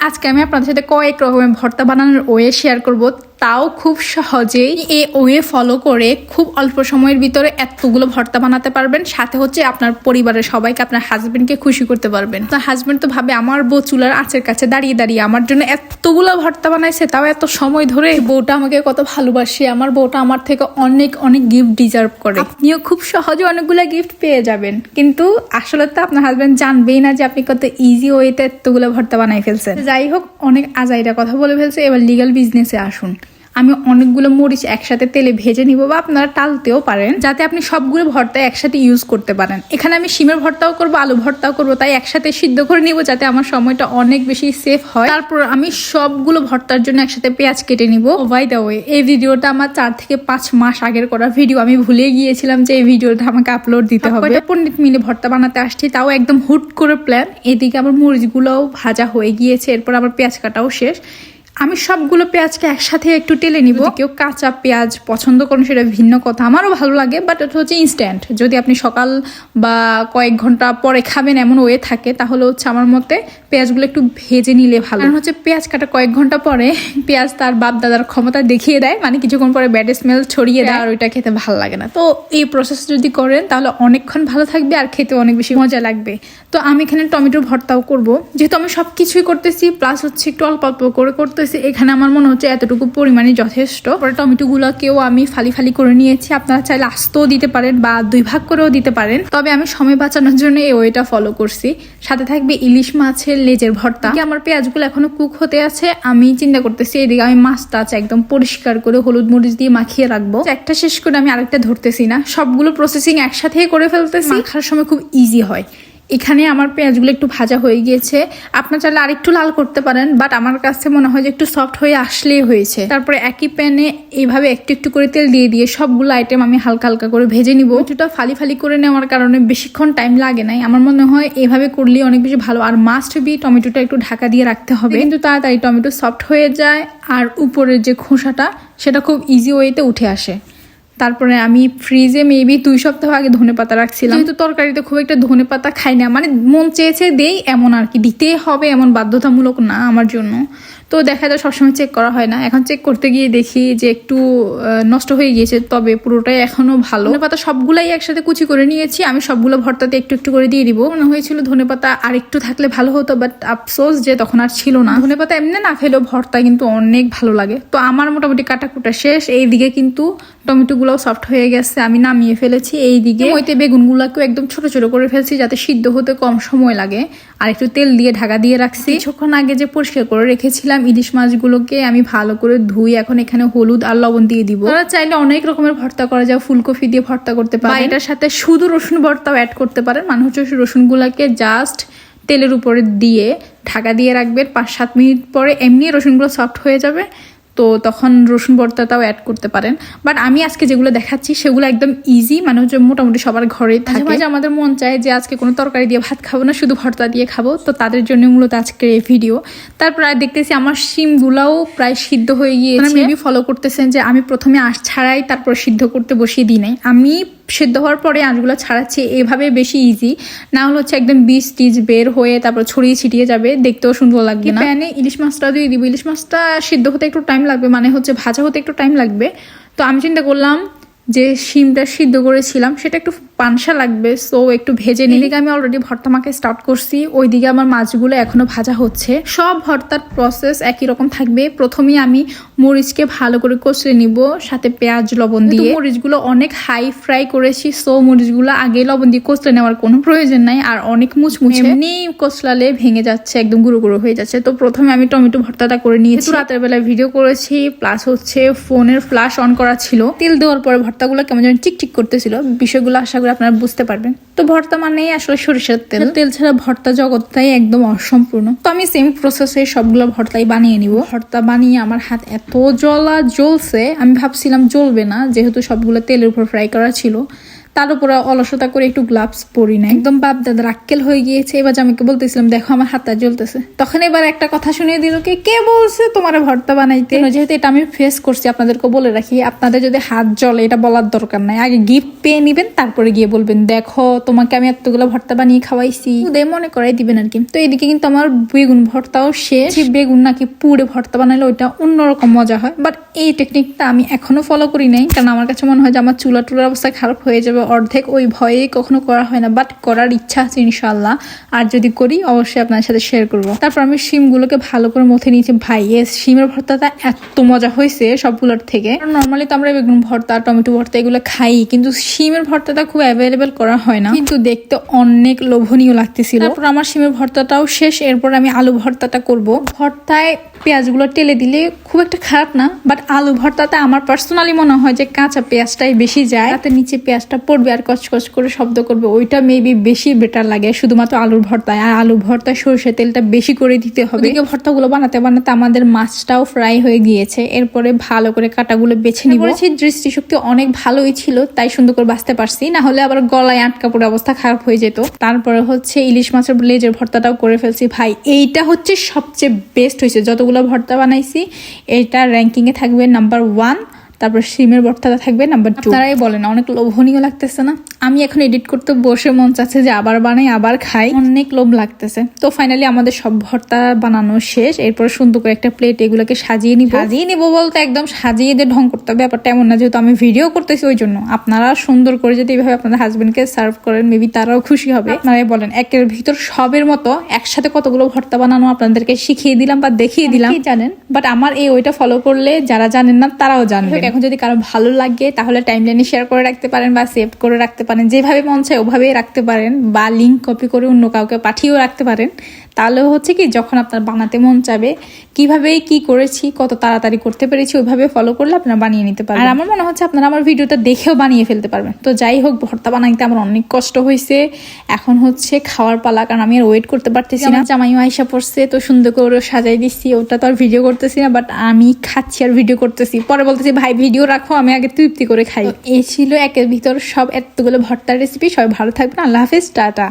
আজকে আমি আপনাদের সাথে কয়েক রকমের ভর্তা বানানোর ওয়ে শেয়ার করব। তাও খুব সহজেই এ ওয়ে ফলো করে খুব অল্প সময়ের ভিতরে এতগুলো ভর্তা বানাতে পারবেন। সাথে হচ্ছে আপনার পরিবারের সবাইকে, আপনার হাজবেন্ডকে খুশি করতে পারবেন। আপনার হাজবেন্ড তো ভাবে, আমার বউ চুলার আঁচের কাছে দাঁড়িয়ে দাঁড়িয়ে আমার জন্য এতগুলো ভর্তা বানাইছে, তাও এত সময় ধরে বউটা আমাকে কত ভালোবাসে। আমার বউটা আমার থেকে অনেক অনেক গিফট ডিজার্ভ করে। আপনিও খুব সহজে অনেকগুলো গিফট পেয়ে যাবেন। কিন্তু আসলে তো আপনার হাজবেন্ড জানবেই না যে আপনি কত ইজি ওয়েতে এতগুলো ভর্তা বানাই ফেলছেন। যাই হোক, অনেক আজাইরা কথা বলে ফেলছে। এবার লিগাল বিজনেসে আসুন। আমি অনেকগুলো মরিচ একসাথে তেলে ভেজে নিব বা আপনারা টালতেও পারেন যাতে আপনি সবগুলো ভর্তা একসাথে ইউজ করতে পারেন। এখানে আমি শিমের ভর্তাও করব আলু ভর্তাও করব তাই একসাথে সিদ্ধ করে নিব যাতে আমার সময়টা অনেক বেশি সেফ হয়। তারপর আমি সবগুলো ভর্তার জন্য একসাথে পেঁয়াজ কেটে নিব। ওয়াই দ্য ওয়ে এই ভিডিওটা আমার চার থেকে পাঁচ মাস আগের করা ভিডিও আমি ভুলে গিয়েছিলাম যে এই ভিডিওটা আমাকে আপলোড দিতে হবে। পণ্ডিত মিলে ভর্তা বানাতে আসছি তাও একদম হুট করে প্ল্যান এদিকে আমার মরিচগুলোও ভাজা হয়ে গিয়েছে এরপর আমার পেঁয়াজ কাটাও শেষ। আমি সবগুলো পেঁয়াজকে একসাথে একটু টেলে নিব। কেউ কাঁচা পেঁয়াজ পছন্দ করেন সেটা ভিন্ন কথা। আমারও ভালো লাগে বাট এটা হচ্ছে ইনস্ট্যান্ট যদি আপনি সকাল বা কয়েক ঘণ্টা পরে খাবেন এমন ওয়ে থাকে তাহলে হচ্ছে আমার মতে পেঁয়াজগুলো একটু ভেজে নিলে ভালো। কারণ হচ্ছে পেঁয়াজ কাটা কয়েক ঘণ্টা পরে পেঁয়াজ তার বাপ দাদার ক্ষমতা দেখিয়ে দেয় মানে কিছুক্ষণ পরে ব্যাড স্মেল ছড়িয়ে দেয় আর ওইটা খেতে ভালো লাগে না। তো এই প্রসেস যদি করেন তাহলে অনেকক্ষণ ভালো থাকবে আর খেতে অনেক বেশি মজা লাগবে। তো আমি এখানে টমেটোর ভর্তাও করব। যেহেতু আমি সব কিছুই করতেছি প্লাস হচ্ছে একটু অল্প অল্প করে করতেছি এখানে আমার মনে হচ্ছে এতটুকু পরিমাণে যথেষ্ট। পরে টমেটোগুলোকেও আমি ফালি ফালি করে নিয়েছি। আপনারা চাইলে আস্তেও দিতে পারেন বা দুই ভাগ করেও দিতে পারেন। তবে আমি সময় বাঁচানোর জন্য এই ওয়েটা ফলো করছি। সাথে থাকবে ইলিশ মাছের লেজের ভর্তা। আমার পেঁয়াজগুলো এখনও কুক হতে আছে। আমি চিন্তা করতেছি, এদিকে আমি মাছটা আছে একদম পরিষ্কার করে হলুদ মরিচ দিয়ে মাখিয়ে রাখব। একটা শেষ করে আমি আরেকটা ধরতেছি না। সবগুলো প্রসেসিং একসাথেই করে ফেলতেছি। মাখার সময় খুব ইজি হয়। এখানে আমার পেঁয়াজগুলো একটু ভাজা হয়ে গিয়েছে। আপনার চাইলে আরেকটু লাল করতে পারেন বাট আমার কাছে মনে হয় যে একটু সফট হয়ে আসলেই হয়েছে। তারপরে একই প্যানে এইভাবে একটু একটু করে তেল দিয়ে দিয়ে সবগুলো আইটেম আমি হালকা হালকা করে ভেজে নিব। কিছুটা ফালি ফালি করে নেওয়ার কারণে বেশিক্ষণ টাইম লাগে নাই। আমার মনে হয় এভাবে করলেই অনেক বেশি ভালো। আর মাস্ট বি টমেটোটা একটু ঢাকা দিয়ে রাখতে হবে। কিন্তু তাড়াতাড়ি টমেটো সফট হয়ে যায় আর উপরের যে খোসাটা সেটা খুব ইজি ওয়েতে উঠে আসে। তারপরে আমি ফ্রিজে মেবি দুই সপ্তাহ আগে ধনে পাতা রাখছিলাম। কিন্তু তরকারিতে খুব একটা ধনে পাতা খাই না মানে মন চেয়েছে দেই এমন আর কি দিতেই হবে এমন বাধ্যতামূলক না আমার জন্য। তো দেখা যায় সবসময় চেক করা হয় না। এখন চেক করতে গিয়ে দেখি যে একটু নষ্ট হয়ে গিয়েছে, তবে পুরোটাই এখনও ভালো। ধনে পাতা সবগুলাই একসাথে কুচি করে নিয়েছি। আমি সবগুলো ভর্তাতে একটু একটু করে দিয়ে দিব। মনে হয়েছিল ধনে পাতা আর একটু থাকলে ভালো হতো বাট আফসোস যে তখন আর ছিল না। ধনে পাতা এমনি না খেলেও ভর্তা কিন্তু অনেক ভালো লাগে। তো আমার মোটামুটি কাটাকুটা শেষ। এইদিকে কিন্তু টমেটোগুলোও সফট হয়ে গেছে আমি নামিয়ে ফেলেছি এইদিকে। ওইতে বেগুনগুলোকেও একদম ছোট ছোট করে ফেলছি যাতে সিদ্ধ হতে কম সময় লাগে। আর একটু তেল দিয়ে ঢাকা দিয়ে রাখছি। কিছুক্ষণ আগে যে পরিষ্কার করে রেখেছিলাম ইলিশ মাছগুলোকে আমি ভালো করে ধুই। এখন এখানে হলুদ আর লবণ দিয়ে দিব। ওরা চাইলে অনেক রকমের ভর্তা করা যায় ফুলকপি দিয়ে ভর্তা করতে পারে এটার সাথে শুধু রসুন ভর্তাও অ্যাড করতে পারেন। মানে হচ্ছে রসুনগুলোকে জাস্ট তেলের উপরে দিয়ে ঢাকা দিয়ে রাখবেন। পাঁচ সাত মিনিট পরে এমনি রসুনগুলো সফট হয়ে যাবে। তো তখন রসুন বর্তাটাও অ্যাড করতে পারেন। বাট আমি আজকে যেগুলো দেখাচ্ছি সেগুলো একদম ইজি মানে হচ্ছে মোটামুটি সবার ঘরে থাকে। মাঝে আমাদের মন চায় যে আজকে কোনো তরকারি দিয়ে ভাত খাব না শুধু ভর্তা দিয়ে খাব। তো তাদের জন্য মূলত আজকের এই ভিডিও তারপর আর দেখতেছি আমার শিমগুলাও প্রায় সিদ্ধ হয়ে গিয়েছে। মেবি ফলো করতেছেন যে আমি প্রথমে আঁশ ছাড়াই তারপর সিদ্ধ করতে বসিয়ে দিই নাই। আমি সেদ্ধ হওয়ার পরে আঁচগুলো ছাড়াচ্ছি এভাবে বেশি ইজি না হলে হচ্ছে একদম বীজ টিজ বের হয়ে তারপর ছড়িয়ে ছিটিয়ে যাবে দেখতেও সুন্দর লাগবে না। প্যানে ইলিশ মাছটা দিয়ে দিব। ইলিশ মাছটা সিদ্ধ হতে একটু টাইম লাগবে মানে হচ্ছে ভাজা হতে একটু টাইম লাগবে। তো আমি চিন্তা করলাম যে শিমটা সিদ্ধ করেছিলাম সেটা একটু পানসা লাগবে সো একটু ভেজে নিলে আমি অলরেডি ভর্তা মাকে স্টার্ট করছি। ওইদিকে আমার মাছগুলো এখনও ভাজা হচ্ছে। সব ভর্তার প্রসেস একই রকম থাকবে। প্রথমেই আমি মরিচকে ভালো করে কষলে নিব সাথে পেঁয়াজ লবণ দিয়ে। মরিচগুলো অনেক হাই ফ্রাই করেছি সো মরিচগুলো আগে লবণ দিয়ে কষলে নেওয়ার কোনো প্রয়োজন নাই আর অনেক মুচমুচে। এমনি কষলালে ভেঙে যাচ্ছে একদম গুঁড়ো গুঁড়ো হয়ে যাচ্ছে। তো প্রথমে আমি টমেটো ভর্তাটা করে নিয়েছি। রাতের বেলায় ভিডিও করেছি প্লাস হচ্ছে ফোনের ফ্লাশ অন করা ছিল। তেল দেওয়ার পরে ভর্তাগুলো কেমন যেন চিকচিক করতেছিল বিষয়গুলো আশা করি আপনারা বুঝতে পারবেন। তো ভর্তা মানেই আসলে সরিষার তেল। তেল ছাড়া ভর্তা জগৎটাই একদম অসম্পূর্ণ। তো আমি সেম প্রসেসে সবগুলো ভর্তাই বানিয়ে নিব। ভর্তা বানিয়ে আমার হাত এত জ্বলা জ্বলছে আমি ভাবছিলাম জ্বলবে না যেহেতু সবগুলো তেলের উপর ফ্রাই করা ছিল। তার উপরে অলসতা করে একটু গ্লাভস পরি না একদম বাপ দাদা রাক্কেল হয়ে গিয়েছে। এবার জামাইকে বলতেছিলাম দেখো আমার হাতটা জ্বলতেছে। তখন এবার একটা কথা শুনিয়ে দিল কি কে বলছে তোমার ভর্তা বানাইতে? যেহেতু এটা আমি ফেস করছি আপনাদেরকে বলে রাখি আপনাদের যদি হাত জ্বলে এটা বলার দরকার নাই। আগে গিফট পেয়ে নিবেন তারপরে গিয়ে বলবেন দেখো তোমাকে আমি এতগুলো ভর্তা বানিয়ে খাওয়াইছি। উদয় মনে করাই দিবেন আর কি। তো এদিকে কিন্তু আমার বেগুন ভর্তাও শেষ। বেগুন নাকি পুড়ে ভর্তা বানালে ওইটা অন্যরকম মজা হয়। বাট এই টেকনিকটা আমি এখনও ফলো করি নাই কারণ আমার কাছে মনে হয় যে আমার চুলা টুলার অবস্থা খারাপ হয়ে যাবে অর্ধেক, ওই ভয়েই কখনো করা হয় না বাট করার ইচ্ছা আছে ইনশাল্লাহ আর যদি করি, অবশ্যই আপনার সাথে শেয়ার করব। তারপর আমি শিমগুলোকে ভালো করে মথে নিয়েছি। ভাই এ শিমের ভর্তাটা এত মজা হয়েছে সবগুলোর থেকে। নর্মালি তো আমরা বেগুন ভর্তা, টমেটো ভর্তা এগুলো খাই, কিন্তু শিমের ভর্তাটা খুব অ্যাভেলেবেল করা হয় না। কিন্তু দেখতে অনেক লোভনীয় লাগতেছিল। তারপর আমার শিমের ভর্তাটাও শেষ, এরপর আমি আলু ভর্তাটা করব। ভর্তায় পেঁয়াজগুলো টেলে দিলে খুব একটা খারাপ না বাট আলু ভর্তাতে আমার পার্সোনালি মনে হয় যে কাঁচা পেঁয়াজটাই বেশি যায়। তাতে নিচে পেঁয়াজটা পড়বে আর কচকচ করে শব্দ করবে ওইটা মেবি বেশি বেটার লাগে শুধুমাত্র আলুর ভর্তায়। আর আলু ভর্তায় সরষে তেলটা বেশি করে দিতে হবে। ওদিকে ভর্তাগুলো বানাতে বানাতে আমাদের মাছটাও ফ্রাই হয়ে গিয়েছে। এরপরে ভালো করে কাটাগুলো বেছে নিব। দৃষ্টিশক্তি অনেক ভালোই ছিল তাই সুন্দর করে বাঁচতে পারছি। না হলে আবার গলায় আটকা পড়ে অবস্থা খারাপ হয়ে যেত। তারপরে হচ্ছে ইলিশ মাছের লেজের ভর্তাটাও করে ফেলছি। ভাই এইটা হচ্ছে সবচেয়ে বেস্ট হয়েছে। যতগুলো ভর্তা বানাইছি এটা র্যাঙ্কিংয়ে থাকবে নাম্বার ওয়ান তারপর সিমের ভর্তাটা থাকবে নাম্বার টু তারাই বলেন অনেক লোভনীয় লাগতেছে না? আমি এখন এডিট করতে বসে মন চাচ্ছে যে আবার বানাই আবার খাই। অনেক লোভ লাগতেছে। তো ফাইনালি আমাদের সব ভর্তা বানানো শেষ এরপর সুন্দর করে একটা প্লেট এগুলোকে সাজিয়ে নিব। সাজিয়ে নিব বলতে একদম সাজিয়ে দিয়ে ঢং করতে হবে ব্যাপারটা এমন না যেহেতু আমি ভিডিও করতেছি ওই জন্য। আপনারা সুন্দর করে যদি এইভাবে আপনাদের হাজবেন্ডকে সার্ভ করেন মেবি তারাও খুশি হবে। আপনারাই বলেন একের ভিতর সবের মতো একসাথে কতগুলো ভর্তা বানানো আপনাদেরকে শিখিয়ে দিলাম বা দেখিয়ে দিলাম। জানেন। বাট আমার এই ওইটা ফলো করলে যারা জানেন না তারাও জানবে এখন যদি কারও ভালো লাগে, তাহলে টাইম লাইনে শেয়ার করে রাখতে পারেন বা সেভ করে রাখতে পারেন। যেভাবে মন চায় ওভাবেই রাখতে পারেন বা লিঙ্ক কপি করে অন্য কাউকে পাঠিয়েও রাখতে পারেন। তাহলে হচ্ছে কি যখন আপনার বানাতে মন চাবে কীভাবে কি করেছি কত তাড়াতাড়ি করতে পেরেছি ওইভাবে ফলো করলে আপনারা বানিয়ে নিতে পারবেন। আর আমার মনে হচ্ছে আপনারা আমার ভিডিওটা দেখেও বানিয়ে ফেলতে পারবেন। তো যাই হোক ভর্তা বানাইতে আমার অনেক কষ্ট হয়েছে এখন হচ্ছে খাওয়ার পালা কারণ আমি আর ওয়েট করতে পারতেছি না। জামাইও আইসা পড়ছে তো সুন্দর করে সাজাই দিচ্ছি ওটা তো আর ভিডিও করতেছি না বাট আমি খাচ্ছি আর ভিডিও করতেছি। পরে বলতেছি ভাই ভিডিও রাখো আমি আগে তৃপ্তি করে খাই। এই ছিল একের ভিতর সব এতগুলো ভর্তার রেসিপি সবাই ভালো থাকবেন। আল্লাহ হাফিজ টাটা।